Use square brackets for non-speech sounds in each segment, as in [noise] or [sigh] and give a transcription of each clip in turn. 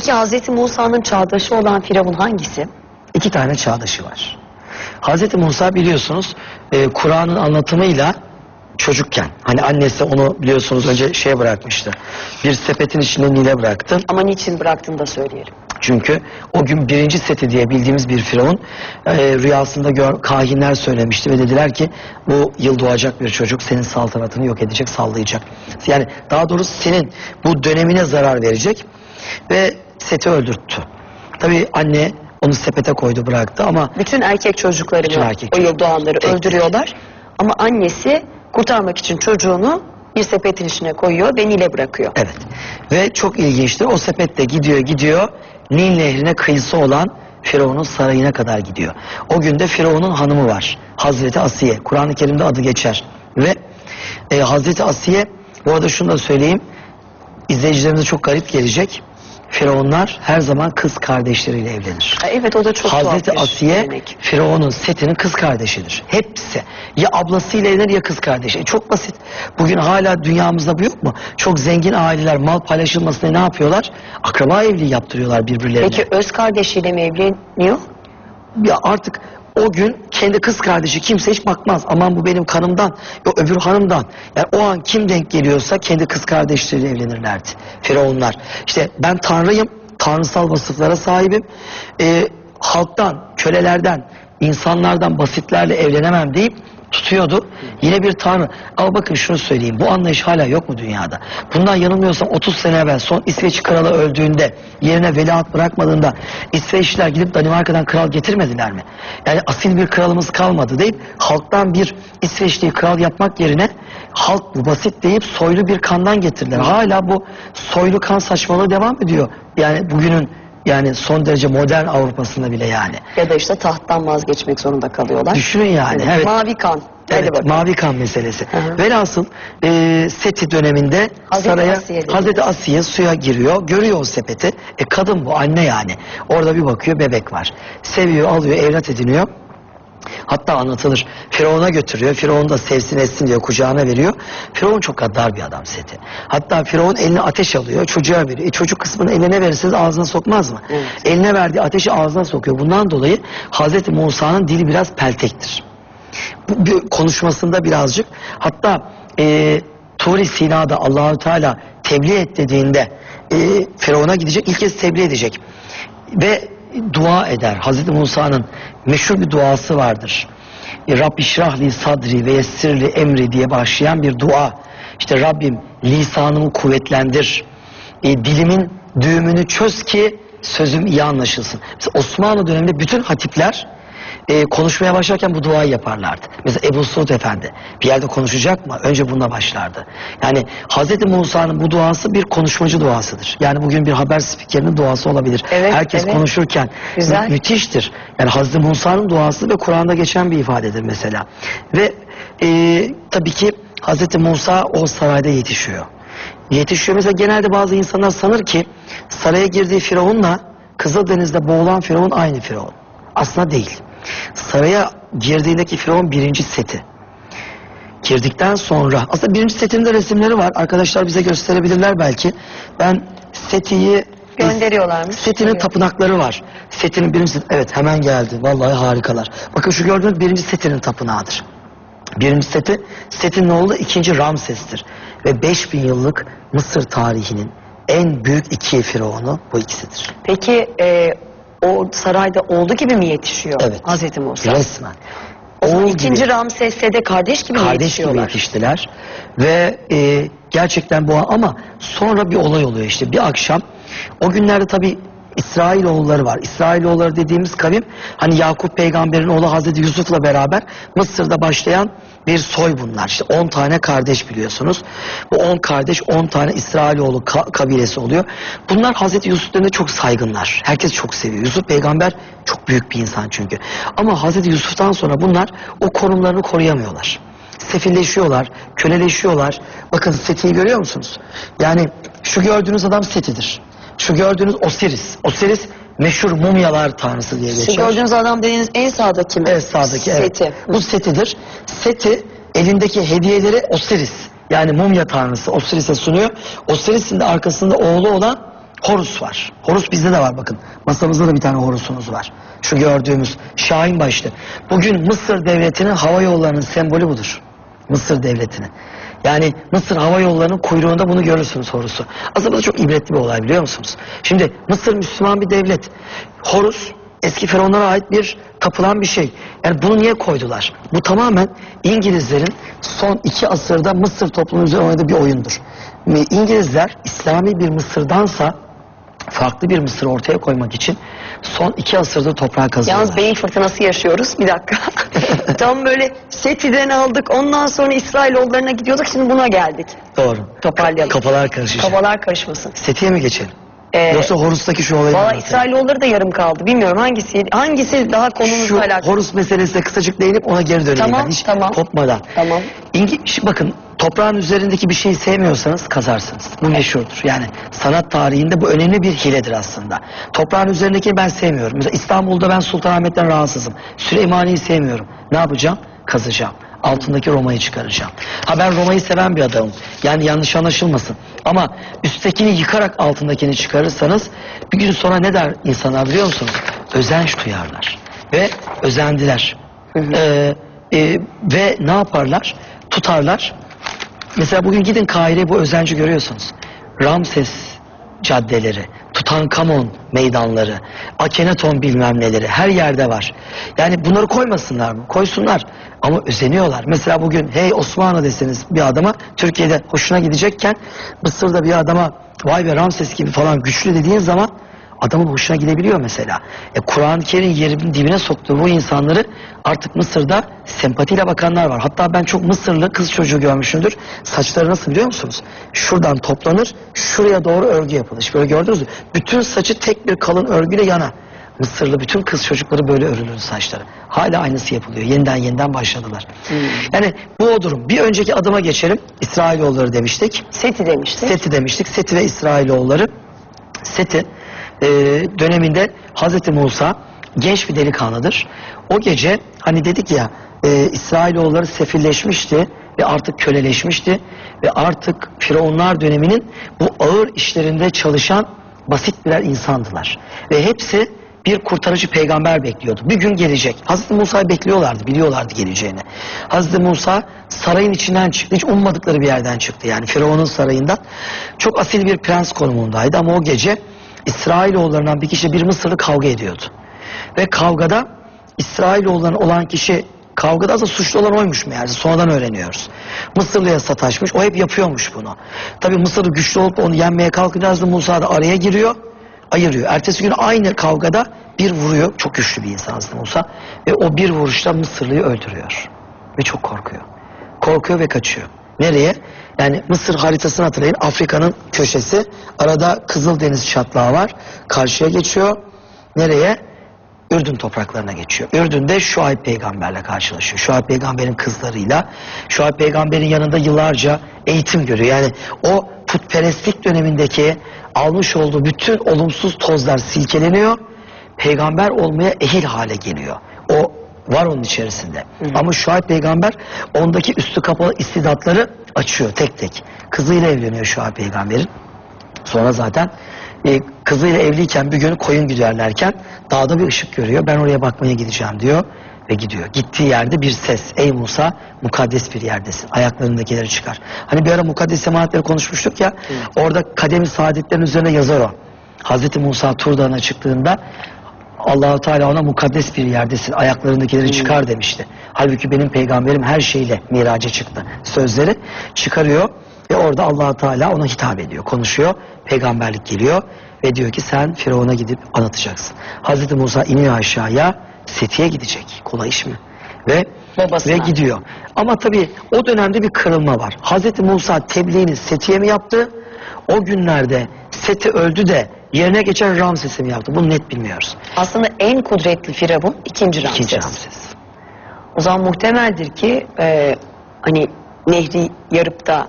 Peki Hazreti Musa'nın çağdaşı olan Firavun hangisi? İki tane çağdaşı var. Hazreti Musa biliyorsunuz e, Kur'an'ın anlatımıyla çocukken hani annesi onu biliyorsunuz önce şeye bırakmıştı. Bir sepetin içinde Nil'e bıraktı. Ama niçin bıraktığını da söyleyelim. Çünkü o gün birinci seti diye bildiğimiz bir firavun e, rüyasında gör, kahinler söylemişti ve dediler ki bu yıl doğacak bir çocuk senin saltanatını yok edecek, sallayacak. Yani daha doğrusu senin bu dönemine zarar verecek ve seti öldürttü. Tabii anne onu sepete koydu bıraktı ama Bütün erkek çocuklarını Bütün erkek o yıl doğanları Tek tek. öldürüyorlar. Ama annesi kurtarmak için çocuğunu bir sepetin içine koyuyor ve Nil'e bırakıyor. Evet. Ve çok ilginçtir. O sepette gidiyor gidiyor. Nil nehrine kıyısı olan Firavun'un sarayına kadar gidiyor. O günde Firavun'un hanımı var. Hazreti Asiye. Kur'an-ı Kerim'de adı geçer. Ve e, Hazreti Asiye bu arada şunu da söyleyeyim. İzleyicilerimize çok garip gelecek. Firavunlar her zaman kız kardeşleriyle evlenir. Ha, Evet o da çok Hazreti tuhaf bir Asiye gelenek. Firavun'un setinin kız kardeşidir. Hepsi. Ya ablasıyla evlenir ya kız kardeşi. E, çok basit. Bugün hala dünyamızda bu yok mu? Çok zengin aileler mal paylaşılmasına ne yapıyorlar? Akraba evliliği yaptırıyorlar birbirlerine. Peki öz kardeşiyle mi evleniyor? Ya artık o gün kendi kız kardeşi kimse hiç bakmaz. Aman bu benim kanımdan, yok öbür hanımdan. Yani o an kim denk geliyorsa kendi kız kardeşleriyle evlenirlerdi. Firavunlar. İşte ben tanrıyım, tanrısal vasıflara sahibim. Ee, halktan, kölelerden, insanlardan, basitlerle evlenemem deyip tutuyordu. Yine bir tanrı. Ama bakın şunu söyleyeyim. Bu anlayış hala yok mu dünyada? Bundan yanılmıyorsam 30 sene evvel son İsveç kralı öldüğünde yerine veliaht bırakmadığında İsveçliler gidip Danimarka'dan kral getirmediler mi? Yani asil bir kralımız kalmadı deyip halktan bir İsveçliyi kral yapmak yerine halk bu basit deyip soylu bir kandan getirdiler. Hala bu soylu kan saçmalığı devam ediyor. Yani bugünün yani son derece modern Avrupa'sında bile yani. Ya da işte tahttan vazgeçmek zorunda kalıyorlar. Düşünün yani. Evet. Mavi kan. Hadi Evet, bakalım. mavi kan meselesi. hı. Velhasıl e, Seti döneminde Hazreti saraya Asiye. Hazreti Asiye suya giriyor. Görüyor o sepeti. E kadın bu anne yani. Orada bir bakıyor bebek var. Seviyor, alıyor, evlat ediniyor. Hatta anlatılır. Firavun'a götürüyor. Firavun da sevsin etsin diyor kucağına veriyor. Firavun çok gaddar bir adam Seti. Hatta Firavun eline ateş alıyor. Çocuğa veriyor. E çocuk kısmını eline verirseniz ağzına sokmaz mı? Evet. Eline verdiği ateşi ağzına sokuyor. Bundan dolayı Hazreti Musa'nın dili biraz peltektir bu bir konuşmasında birazcık hatta e, Turi Sina'da Allahü Teala tebliğ et dediğinde e, Firavun'a gidecek ilk kez tebliğ edecek ve dua eder. Hazreti Musa'nın meşhur bir duası vardır. E, Rabbi şrahli sadri ve yessirli emri diye başlayan bir dua. İşte Rabbim lisanımı kuvvetlendir. E, dilimin düğümünü çöz ki sözüm iyi anlaşılsın. Mesela Osmanlı döneminde bütün hatipler e, konuşmaya başlarken bu duayı yaparlardı. Mesela Ebu Suud Efendi bir yerde konuşacak mı? Önce bununla başlardı. Yani Hazreti Musa'nın bu duası bir konuşmacı duasıdır. Yani bugün bir haber spikerinin duası olabilir. Evet, Herkes evet. konuşurken Güzel. mü- müthiştir. Yani Hazreti Musa'nın duası ve Kur'an'da geçen bir ifadedir mesela. Ve e, tabii ki Hazreti Musa o sarayda yetişiyor. Yetişiyor. Mesela genelde bazı insanlar sanır ki saraya girdiği Firavun'la Kızıldeniz'de boğulan Firavun aynı Firavun. Aslında değil. Saraya girdiğindeki Firavun birinci seti. Girdikten sonra aslında birinci setinde resimleri var. Arkadaşlar bize gösterebilirler belki. Ben setiyi Gönderiyorlarmış. Setinin tapınakları var. Setinin birinci evet hemen geldi. Vallahi harikalar. Bakın şu gördüğünüz birinci setinin tapınağıdır. Birinci seti setin oğlu ikinci Ramses'tir. Ve 5000 yıllık Mısır tarihinin en büyük iki firavunu bu ikisidir. Peki e, o sarayda olduğu gibi mi yetişiyor Evet. Hazreti Musa? Resmen. O zaman Oğul ikinci gibi. De kardeş gibi mi kardeş gibi yetişiyorlar? yetiştiler ve e, gerçekten bu ama sonra bir olay oluyor işte bir akşam o günlerde tabi İsrailoğulları var. İsrailoğulları dediğimiz kavim hani Yakup peygamberin oğlu Hazreti Yusuf'la beraber Mısır'da başlayan bir soy bunlar. İşte 10 tane kardeş biliyorsunuz. Bu 10 kardeş 10 tane İsrailoğlu ka- kabilesi oluyor. Bunlar Hazreti Yusuf döneminde çok saygınlar. Herkes çok seviyor. Yusuf peygamber çok büyük bir insan çünkü. Ama Hazreti Yusuf'tan sonra bunlar o konumlarını koruyamıyorlar sefilleşiyorlar, köleleşiyorlar. Bakın Seti'yi görüyor musunuz? Yani şu gördüğünüz adam Seti'dir. Şu gördüğünüz Osiris. Osiris meşhur mumyalar tanrısı diye Şu geçer. gördüğünüz adam dediğiniz en sağdaki mi? Evet sağdaki evet. Seti. Bu Seti'dir. Seti elindeki hediyeleri Osiris yani mumya tanrısı Osiris'e sunuyor. Osiris'in de arkasında oğlu olan Horus var. Horus bizde de var bakın. Masamızda da bir tane Horus'umuz var. Şu gördüğümüz Şahin başlı. Bugün Mısır devletinin hava yollarının sembolü budur. Mısır devletinin. Yani Mısır hava yollarının kuyruğunda bunu görürsünüz Horus'u. Aslında bu çok ibretli bir olay biliyor musunuz? Şimdi Mısır Müslüman bir devlet. Horus eski feronlara ait bir tapılan bir şey. Yani bunu niye koydular? Bu tamamen İngilizlerin son iki asırda Mısır toplumu üzerine oynadığı bir oyundur. Ve İngilizler İslami bir Mısır'dansa farklı bir Mısır ortaya koymak için son iki asırda toprağa kazıyorlar. Yalnız beyin fırtınası yaşıyoruz. Bir dakika. [laughs] Tam böyle Seti'den aldık. Ondan sonra İsrailoğullarına gidiyorduk. Şimdi buna geldik. Doğru. Toparlayalım. Kafalar karışacak. Kafalar karışmasın. Setiye mi geçelim? Ee, Yoksa Horus'taki şu olayı Valla? İsrailoğulları da yarım kaldı. Bilmiyorum hangisi hangisi daha konumuzla Şu alakalı. Horus meselesine kısacık değinip ona geri döneyim Tamam, ben hiç tamam. kopmadan. Tamam. İngi, bakın toprağın üzerindeki bir şeyi sevmiyorsanız kazarsınız. Bu meşhurdur. Yani sanat tarihinde bu önemli bir hiledir aslında. Toprağın üzerindekini ben sevmiyorum. Mesela İstanbul'da ben Sultanahmet'ten rahatsızım. Süleymaniye'yi sevmiyorum. Ne yapacağım? Kazacağım. Altındaki Roma'yı çıkaracağım. Ha ben Roma'yı seven bir adamım. Yani yanlış anlaşılmasın. Ama üsttekini yıkarak altındakini çıkarırsanız bir gün sonra ne der insanlar biliyor musunuz? Özenç duyarlar. Ve özendiler. Ee, e, ve ne yaparlar? Tutarlar. Mesela bugün gidin Kahire'ye bu özenci görüyorsunuz. Ramses caddeleri, Tutankamon meydanları, Akenaton bilmem neleri her yerde var. Yani bunları koymasınlar mı? Koysunlar. Ama özeniyorlar. Mesela bugün hey Osmanlı deseniz bir adama Türkiye'de hoşuna gidecekken Mısır'da bir adama vay be Ramses gibi falan güçlü dediğin zaman adamın hoşuna gidebiliyor mesela. E, Kur'an-ı Kerim yerin dibine soktuğu bu insanları artık Mısır'da sempatiyle bakanlar var. Hatta ben çok Mısırlı kız çocuğu görmüşümdür. Saçları nasıl biliyor musunuz? Şuradan toplanır, şuraya doğru örgü yapılır. Böyle gördünüz mü? Bütün saçı tek bir kalın örgüyle yana. Mısırlı bütün kız çocukları böyle örülür saçları. Hala aynısı yapılıyor. Yeniden yeniden başladılar. Yani bu o durum. Bir önceki adıma geçelim. İsrailoğulları demiştik. Seti demişti. Seti demiştik. Seti ve İsrailoğulları. Seti e, döneminde Hazreti Musa genç bir delikanlıdır. O gece hani dedik ya e, İsrailoğulları sefilleşmişti ve artık köleleşmişti ve artık Firavunlar döneminin bu ağır işlerinde çalışan basit birer insandılar. Ve hepsi bir kurtarıcı peygamber bekliyordu. Bir gün gelecek. Hazreti Musa'yı bekliyorlardı, biliyorlardı geleceğini. Hazreti Musa sarayın içinden çıktı. Hiç ummadıkları bir yerden çıktı. Yani Firavun'un sarayından. Çok asil bir prens konumundaydı ama o gece İsrailoğullarından bir kişi bir Mısırlı kavga ediyordu. Ve kavgada İsrailoğullarından olan kişi kavgada aslında suçlu olan oymuş meğerse sonradan öğreniyoruz. Mısırlı'ya sataşmış o hep yapıyormuş bunu. Tabi Mısırlı güçlü olup onu yenmeye kalkınca Hazreti Musa da araya giriyor ayırıyor. Ertesi gün aynı kavgada bir vuruyor. Çok güçlü bir insan Musa. Ve o bir vuruşta Mısırlı'yı öldürüyor. Ve çok korkuyor. Korkuyor ve kaçıyor. Nereye? Yani Mısır haritasını hatırlayın. Afrika'nın köşesi. Arada Kızıldeniz çatlağı var. Karşıya geçiyor. Nereye? Ürdün topraklarına geçiyor. Ürdün'de Şuayb peygamberle karşılaşıyor. Şuayb peygamberin kızlarıyla. Şuayb peygamberin yanında yıllarca eğitim görüyor. Yani o putperestlik dönemindeki almış olduğu bütün olumsuz tozlar silkeleniyor. Peygamber olmaya ehil hale geliyor. Var onun içerisinde. Ama Şuayb peygamber ondaki üstü kapalı istidatları açıyor tek tek. Kızıyla evleniyor Şuayb peygamberin. Sonra zaten e, kızıyla evliyken bir gün koyun güderlerken dağda bir ışık görüyor. Ben oraya bakmaya gideceğim diyor ve gidiyor. Gittiği yerde bir ses. Ey Musa mukaddes bir yerdesin. Ayaklarındakileri çıkar. Hani bir ara mukaddes emanetleri konuşmuştuk ya. Orada kademi saadetlerin üzerine yazar o. Hazreti Musa Tur Dağı'na çıktığında Allahu Teala ona mukaddes bir yerdesin. Ayaklarındakileri çıkar demişti. Halbuki benim peygamberim her şeyle miraca çıktı. Sözleri çıkarıyor ve orada Allahu Teala ona hitap ediyor, konuşuyor. Peygamberlik geliyor ve diyor ki sen Firavun'a gidip anlatacaksın. Hazreti Musa iniyor aşağıya, Seti'ye gidecek. Kolay iş mi? Ve Babasına. ve gidiyor. Ama tabii o dönemde bir kırılma var. Hazreti Musa tebliğini Seti'ye mi yaptı? O günlerde Seti öldü de yerine geçen Ramses'i mi yaptı? Bunu net bilmiyoruz. Aslında en kudretli firavun ikinci Ramses. İkinci Ramses. O zaman muhtemeldir ki e, hani nehri yarıp da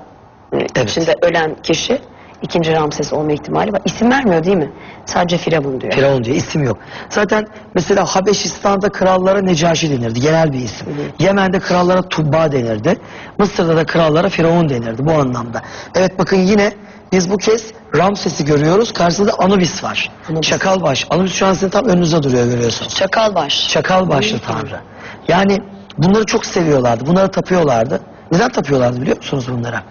e, Evet. içinde ölen kişi ikinci Ramses olma ihtimali var. İsim vermiyor değil mi? Sadece Firavun diyor. Firavun diyor isim yok. Zaten mesela Habeşistan'da krallara Necaşi denirdi. Genel bir isim. Yemen'de krallara Tubba denirdi. Mısır'da da krallara Firavun denirdi bu anlamda. Evet bakın yine biz bu kez Ramses'i görüyoruz. Karşısında Anubis var. Anubis. Çakalbaş. Anubis şu an sizin tam önünüzde duruyor görüyorsunuz. Çakalbaş. Çakal başlı tanrı. Yani bunları çok seviyorlardı. Bunlara tapıyorlardı. Neden tapıyorlardı biliyor musunuz bunlara?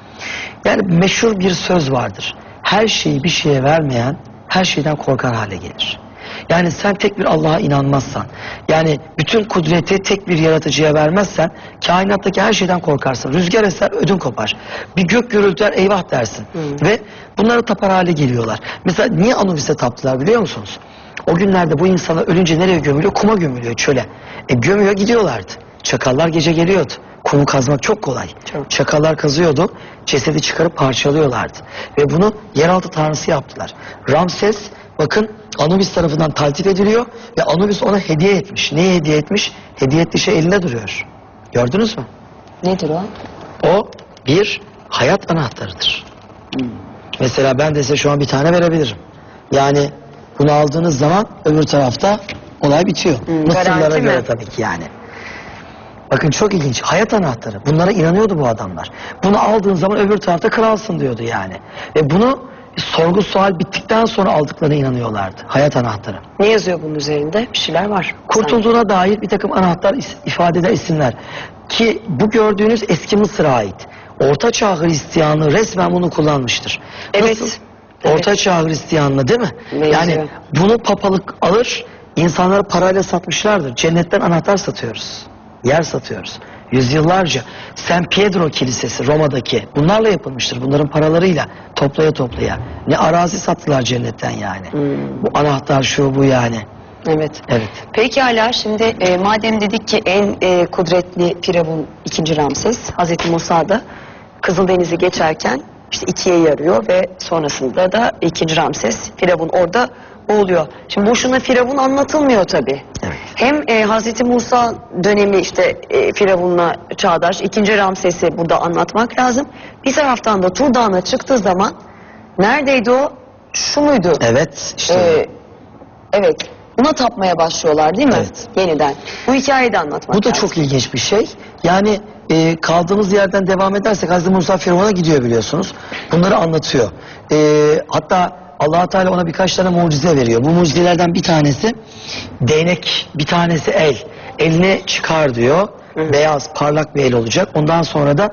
Yani meşhur bir söz vardır. Her şeyi bir şeye vermeyen her şeyden korkar hale gelir. Yani sen tek bir Allah'a inanmazsan, yani bütün kudreti tek bir yaratıcıya vermezsen, kainattaki her şeyden korkarsın. Rüzgar eser, ödün kopar. Bir gök gürültüler, eyvah dersin. Ve bunlara tapar hale geliyorlar. Mesela niye Anubis'e taptılar biliyor musunuz? O günlerde bu insanlar ölünce nereye gömülüyor? Kuma gömülüyor çöle. E gömüyor gidiyorlardı. Çakallar gece geliyordu. Kumu kazmak çok kolay. Çok. Çakallar kazıyordu. Cesedi çıkarıp parçalıyorlardı. Ve bunu yeraltı tanrısı yaptılar. Ramses bakın Anubis tarafından taltif ediliyor ve Anubis ona hediye etmiş. Neyi hediye etmiş? Hediye ettiği şey elinde duruyor. Gördünüz mü? Nedir o? O bir hayat anahtarıdır. Mesela ben de size şu an bir tane verebilirim. Yani bunu aldığınız zaman öbür tarafta olay bitiyor. Mısırlara garanti göre mi? tabii ki yani. Bakın çok ilginç. Hayat anahtarı. Bunlara inanıyordu bu adamlar. Bunu aldığın zaman öbür tarafta kralsın diyordu yani. Ve bunu sorgu sual bittikten sonra aldıklarına inanıyorlardı. Hayat anahtarı. Ne yazıyor bunun üzerinde? Bir şeyler var. Kurtulduğuna dair bir takım anahtar is- ifade eden isimler. Ki bu gördüğünüz eski Mısır'a ait. Orta Çağ Hristiyanlığı resmen bunu kullanmıştır. Evet. Nasıl? Evet. Orta Çağ Hristiyanlığı değil mi? Benziyor. Yani bunu papalık alır, insanlara parayla satmışlardır. Cennetten anahtar satıyoruz. Yer satıyoruz. Yüzyıllarca San Pietro Kilisesi Roma'daki bunlarla yapılmıştır. Bunların paralarıyla toplaya toplaya. Ne arazi sattılar cennetten yani. Hmm. Bu anahtar şu bu yani. Evet. Evet. Peki hala şimdi e, madem dedik ki en e, kudretli Firavun 2. Ramses, Hazreti Musa da Kızıldeniz'i geçerken işte ikiye yarıyor ve sonrasında da 2. Ramses Firavun orada boğuluyor. Şimdi boşuna Firavun anlatılmıyor tabi. Evet. Hem e, Hazreti Musa dönemi işte e, Firavun'la çağdaş, 2. Ramses'i burada anlatmak lazım. Bir taraftan da Tur Dağı'na çıktığı zaman neredeydi o? Şu muydu? Evet işte Ee, evet. Buna tapmaya başlıyorlar değil mi? Evet. Yeniden. Bu hikayeyi de anlatmak bu da lazım. çok ilginç bir şey. Yani e, kaldığımız yerden devam edersek Hazreti Musa Firavun'a gidiyor biliyorsunuz. Bunları anlatıyor. E, hatta allah Teala ona birkaç tane mucize veriyor. Bu mucizelerden bir tanesi değnek, bir tanesi el. Eline çıkar diyor. Beyaz, parlak bir el olacak. Ondan sonra da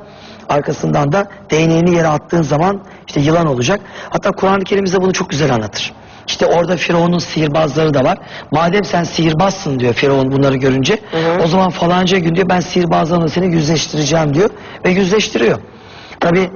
arkasından da değneğini yere attığın zaman işte yılan olacak. Hatta Kur'an-ı Kerim bize bunu çok güzel anlatır. İşte orada Firavun'un sihirbazları da var. Madem sen sihirbazsın diyor Firavun bunları görünce. O zaman falanca gün diyor ben sihirbazlarla seni yüzleştireceğim diyor. Ve yüzleştiriyor. Tabi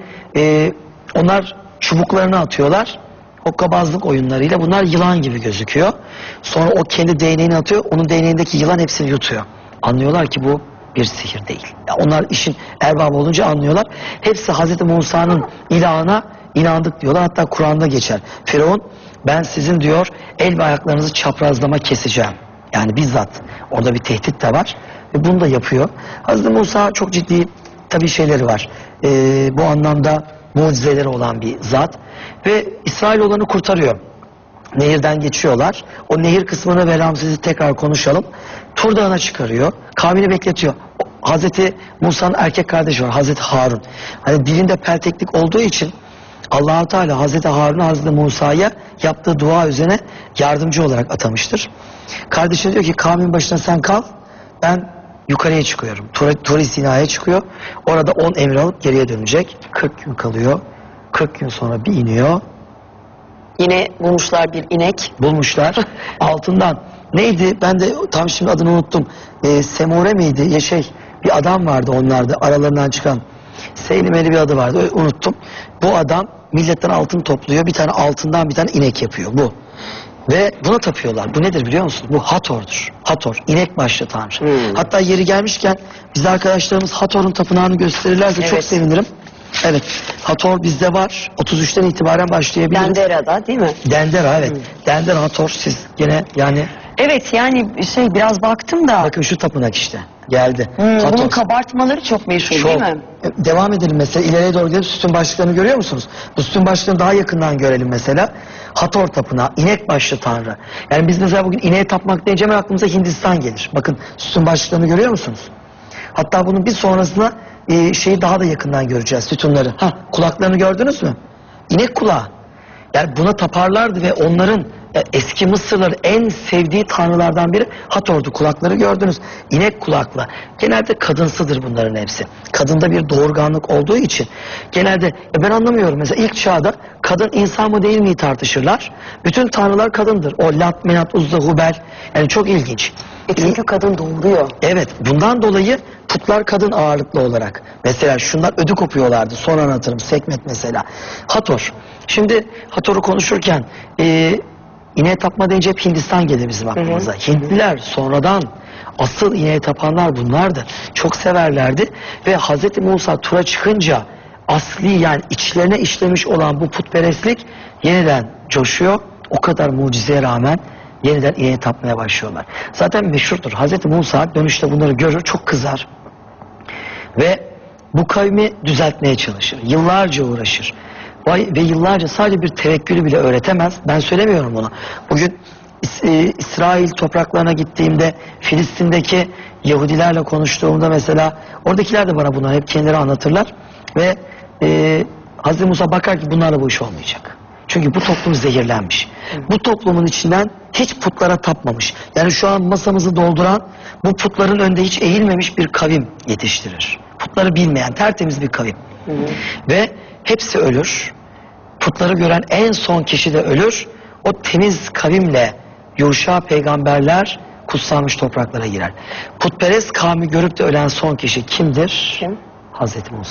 onlar çubuklarını atıyorlar. Hokkabazlık oyunlarıyla bunlar yılan gibi gözüküyor. Sonra o kendi değneğini atıyor. Onun değneğindeki yılan hepsini yutuyor. Anlıyorlar ki bu bir sihir değil. Ya onlar işin erbabı olunca anlıyorlar. Hepsi Hazreti Musa'nın ilahına inandık diyorlar. Hatta Kur'an'da geçer. Firavun ben sizin diyor el ve ayaklarınızı çaprazlama keseceğim. Yani bizzat orada bir tehdit de var. Ve bunu da yapıyor. Hazreti Musa çok ciddi tabii şeyleri var. Ee, bu anlamda mucizeleri olan bir zat. Ve İsrailoğullarını kurtarıyor. Nehirden geçiyorlar. O nehir kısmını ve Ramses'i tekrar konuşalım. Tur Dağı'na çıkarıyor. Kavmini bekletiyor. Hazreti Musa'nın erkek kardeşi var. Hazreti Harun. Hani dilinde pelteklik olduğu için Allahu Teala Hazreti Harun'u Hazreti Musa'ya yaptığı dua üzerine yardımcı olarak atamıştır. Kardeşine diyor ki kavmin başına sen kal. Ben yukarıya çıkıyorum. Tur Sina'ya çıkıyor. Orada 10 emir alıp geriye dönecek. 40 gün kalıyor. 40 gün sonra bir iniyor. Yine bulmuşlar bir inek. bulmuşlar. [laughs] Altından neydi? Ben de tam şimdi adını unuttum. Ee, Semure miydi? Ya şey bir adam vardı onlarda aralarından çıkan. Seylimeli bir adı vardı. Unuttum. Bu adam milletten altın topluyor. Bir tane altından bir tane inek yapıyor. Bu. Ve buna tapıyorlar. Bu nedir biliyor musunuz? Bu Hator'dur. Hator. inek başlı tanrı. Hmm. Hatta yeri gelmişken bizde arkadaşlarımız Hator'un tapınağını gösterirlerse çok Evet. sevinirim. Evet. Hator bizde var. 33'ten itibaren başlayabiliriz. Dendera'da değil mi? Dendera evet. Dendera Hator siz gene yani Evet yani şey biraz baktım da Bakın şu tapınak işte. Geldi. hmm, bunun kabartmaları çok meşhur Çok. değil mi? E, Devam edelim mesela ileriye doğru gidelim sütun başlıklarını görüyor musunuz? Bu sütun başlıklarını daha yakından görelim mesela. Hator tapınağı, inek başlı tanrı. Yani biz mesela bugün ineğe tapmak deyince hemen aklımıza Hindistan gelir. Bakın sütun başlıklarını görüyor musunuz? Hatta bunun bir sonrasında e, şeyi daha da yakından göreceğiz sütunları. Ha, kulaklarını gördünüz mü? İnek kulağı. Yani buna taparlardı ve onların eski Mısırlıların en sevdiği tanrılardan biri Hator'du. Kulakları gördünüz. İnek kulaklı. Genelde kadınsıdır bunların hepsi. Kadında bir doğurganlık olduğu için genelde ya ben anlamıyorum mesela ilk çağda kadın insan mı değil mi tartışırlar. Bütün tanrılar kadındır. O Lat, Menat, Uzza, Hubel. Yani çok ilginç. E çünkü kadın doğuruyor. Evet bundan dolayı putlar kadın ağırlıklı olarak. Mesela şunlar ödü kopuyorlardı. Son anlatırım. Sekmet mesela. Hator. Şimdi Hator'u konuşurken e, ineğe tapma deyince hep Hindistan gelir bizim aklımıza. Hintliler sonradan asıl ineğe tapanlar bunlardı. Çok severlerdi ve Hazreti Musa tura çıkınca asli yani içlerine işlemiş olan bu putperestlik yeniden coşuyor. O kadar mucizeye rağmen yeniden ineğe tapmaya başlıyorlar. Zaten meşhurdur. Hazreti Musa dönüşte bunları görür, çok kızar. Ve bu kavmi düzeltmeye çalışır. Yıllarca uğraşır. Vay- Ve yıllarca sadece bir tevekkülü bile öğretemez. Ben söylemiyorum bunu. Bugün e, İsrail topraklarına gittiğimde Filistin'deki Yahudilerle konuştuğumda mesela oradakiler de bana bunları hep kendileri anlatırlar. Ve e, Hazreti Musa bakar ki bunlarla bu iş olmayacak. Çünkü bu toplum zehirlenmiş. Bu toplumun içinden hiç putlara tapmamış. Yani şu an masamızı dolduran bu putların önünde hiç eğilmemiş bir kavim yetiştirir. Putları bilmeyen tertemiz bir kavim. Ve hepsi ölür. Putları gören en son kişi de ölür. O temiz kavimle Yuşa peygamberler kutsanmış topraklara girer. Putperest kavmi görüp de ölen son kişi kimdir? Kim? Hazreti Musa.